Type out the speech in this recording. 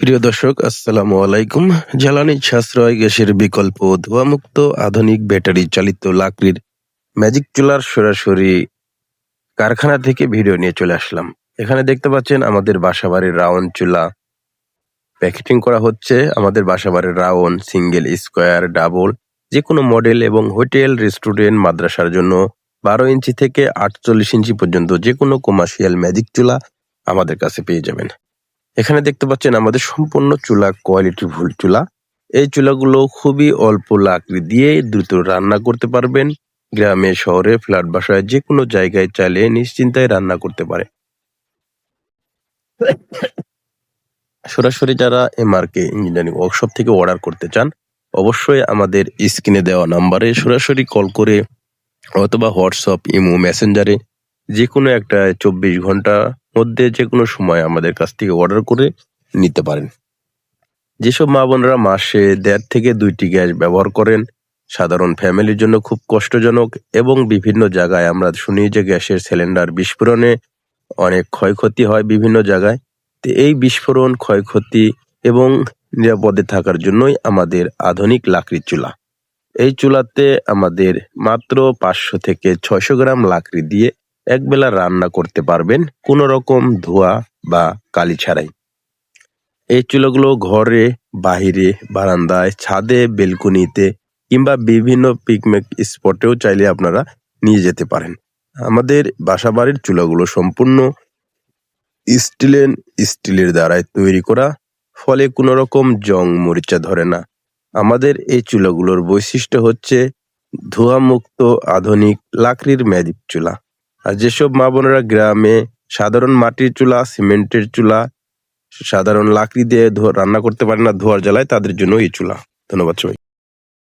প্রিয় দর্শক, আসসালামু আলাইকুম। জ্বালানি সাশ্রয় গ্যাসের বিকল্প ধোয়ামুক্ত আধুনিক ব্যাটারি চালিত লাকড়ির ম্যাজিক চুলার সরাসরি কারখানা থেকে ভিডিও নিয়ে চলে আসলাম। এখানে দেখতে পাচ্ছেন আমাদের বাসাবাড়ির রাউন্ড চুলা। প্যাকেটিং করা হচ্ছে আমাদের বাসাবাড়ির রাউন্ড, সিঙ্গেল, স্কোয়ার, ডাবল যে কোনো মডেল এবং হোটেল, রেস্টুরেন্ট, মাদ্রাসার জন্য বারো ইঞ্চি থেকে আটচল্লিশ ইঞ্চি পর্যন্ত যে কোনো কমার্শিয়াল ম্যাজিক চুলা আমাদের কাছে পেয়ে যাবেন। এখানে দেখতে পাচ্ছেন আমাদের সম্পূর্ণ চুলা কোয়ালিটি ফুল চুলা। এই চুলাগুলো খুবই অল্প লাকড়ি দিয়ে দ্রুত রান্না করতে পারবেন। গ্রামে, শহরে ফ্ল্যাট বাসায় যে কোনো জায়গায় চাইলে নিশ্চিন্তায় রান্না করতে পারে। সরাসরি যারা এমআরকে ইঞ্জিনিয়ারিং ওয়ার্কশপ থেকে অর্ডার করতে চান, অবশ্যই আমাদের স্ক্রিনে দেওয়া নাম্বারে সরাসরি কল করে অথবা হোয়াটসঅ্যাপ ইমো মেসেঞ্জারে যে কোনো একটা চব্বিশ ঘণ্টা মধ্যে যে কোনো সময় আমাদের কাছ থেকে অর্ডার করে নিতে পারেন। যেসব মা বোনরা মাসে দেড় থেকে দুইটি গ্যাস ব্যবহার করেন, সাধারণ ফ্যামিলির জন্য খুব কষ্টজনক এবং বিভিন্ন জায়গায় আমরা শুনি যে গ্যাসের সিলিন্ডার বিস্ফোরণে অনেক ক্ষয়ক্ষতি হয় বিভিন্ন জায়গায়। তো এই বিস্ফোরণ, ক্ষয়ক্ষতি এবং নিরাপদে থাকার জন্যই আমাদের আধুনিক লাকড়ির চুলা। এই চুলাতে আমাদের মাত্র পাঁচশো থেকে ছয়শো গ্রাম লাকড়ি দিয়ে একবেলা রান্না করতে পারবেন কোনো রকম ধোয়া বা কালি ছাড়াই। এই চুলাগুলো ঘরে, বাহিরে, বারান্দায়, ছাদে, বেলকনিতে কিংবা বিভিন্ন পিকনিক স্পটেও চাইলে আপনারা নিয়ে যেতে পারেন। আমাদের বাসাবাড়ির চুলাগুলো সম্পূর্ণ স্টিলেন স্টিলের দ্বারাই তৈরি করা, ফলে কোনো রকম জং মরিচা ধরে না। আমাদের এই চুলাগুলোর বৈশিষ্ট্য হচ্ছে ধোঁয়ামুক্ত আধুনিক লাকড়ির ম্যাজিক চুলা। আর যেসব মা বোনেরা গ্রামে সাধারণ মাটির চুলা, সিমেন্টের চুলা, সাধারণ লাকড়ি দিয়ে রান্না করতে পারে না ধোয়ার জ্বালায়, তাদের জন্য এই চুলা। ধন্যবাদ সবাই